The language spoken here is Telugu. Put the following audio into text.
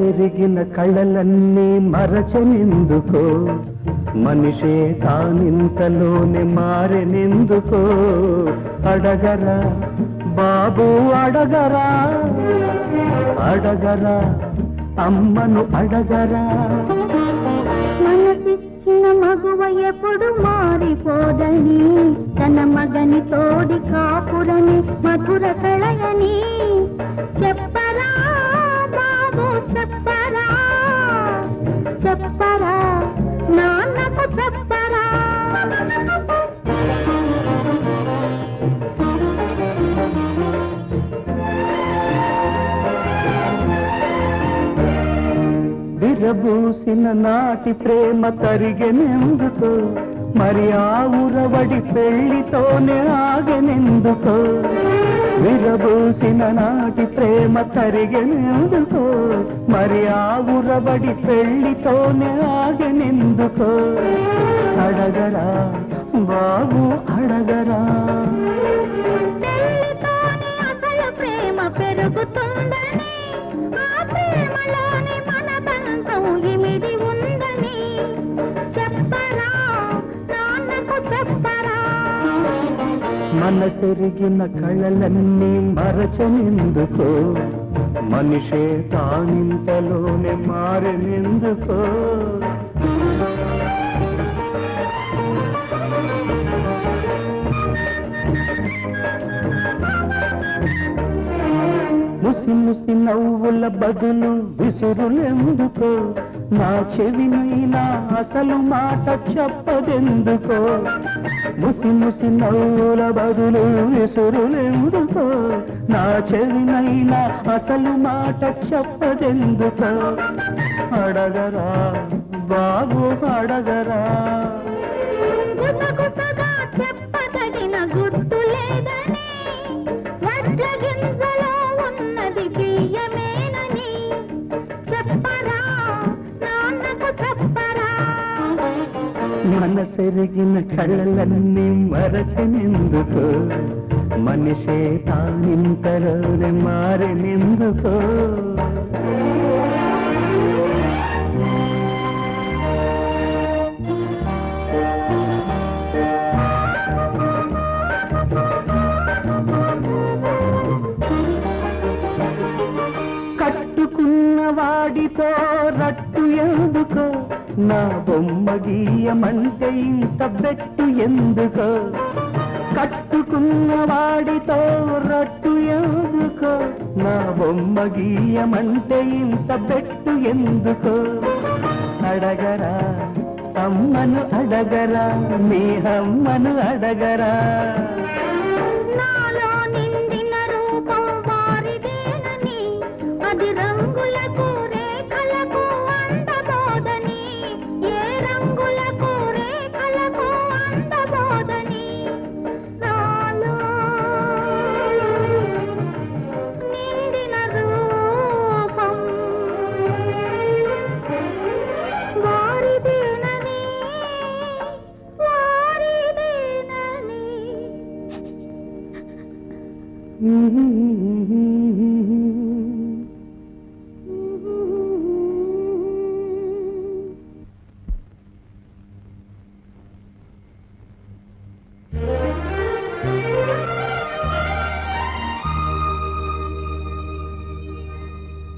మనసెరిగిన కళ్ళలన్నీ మరచనెందుకో మనిషే తానింతలోనే మారెనెందుకో అడగరా బాబు అడగరా. అడగరా అమ్మను అడగరా. మనసిచ్చిన మగువ ఎప్పుడు మారిపోదని తన మగని తోడి కాపురని మధురత విరబూసిన నాటి ప్రేమ తరిగెనెందుకో మరి ఆ ఉరవడి పెళ్ళితోనే ఆగెనెందుకో విరబూసిన నాటి ప్రేమ తరిగెనెందుకో మరి ఆ ఉరవడి పెళ్ళితోనే ఆగెనెందుకో అడగరా బాబు అడగరా. పెరుగుతో మనసెరిగిన కళలన్నీ మరచనెందుకో. మనిషే తానింతలోనే మారెనెందుకో. ముసి ముసి నవ్వుల బదులు విసురులెందుకో. నా చెవినైనా అసలు మాట చెప్పదెందుకో? ముసి ముసి నవ్వుల బదులు విసురులెందుకో? నా చెవినైనా అసలు మాట చెప్పదెందుకో? అడగరా బాబు అడగరా? మనసెరిగిన కళ్ళన్నీ మరచనెందుకో మనిషే తానింతలోనే మారెనెందుకో కట్టుకున్న వాడితో రట్టు ఎందుకో? నా బొమ్మ గీయమంటే ఇంత బెట్టు ఎందుకో? కట్టుకున్న వాడితో రట్టు ఎందుకో? నా బొమ్మ గీయమంటే ఇంత బెట్టు ఎందుకో? అడగరా అమ్మను అడగరా మీ అమ్మను అడగరా? నాలో నిండిన రూపం వారిదేనని అది రంగులకు Mm-hmm.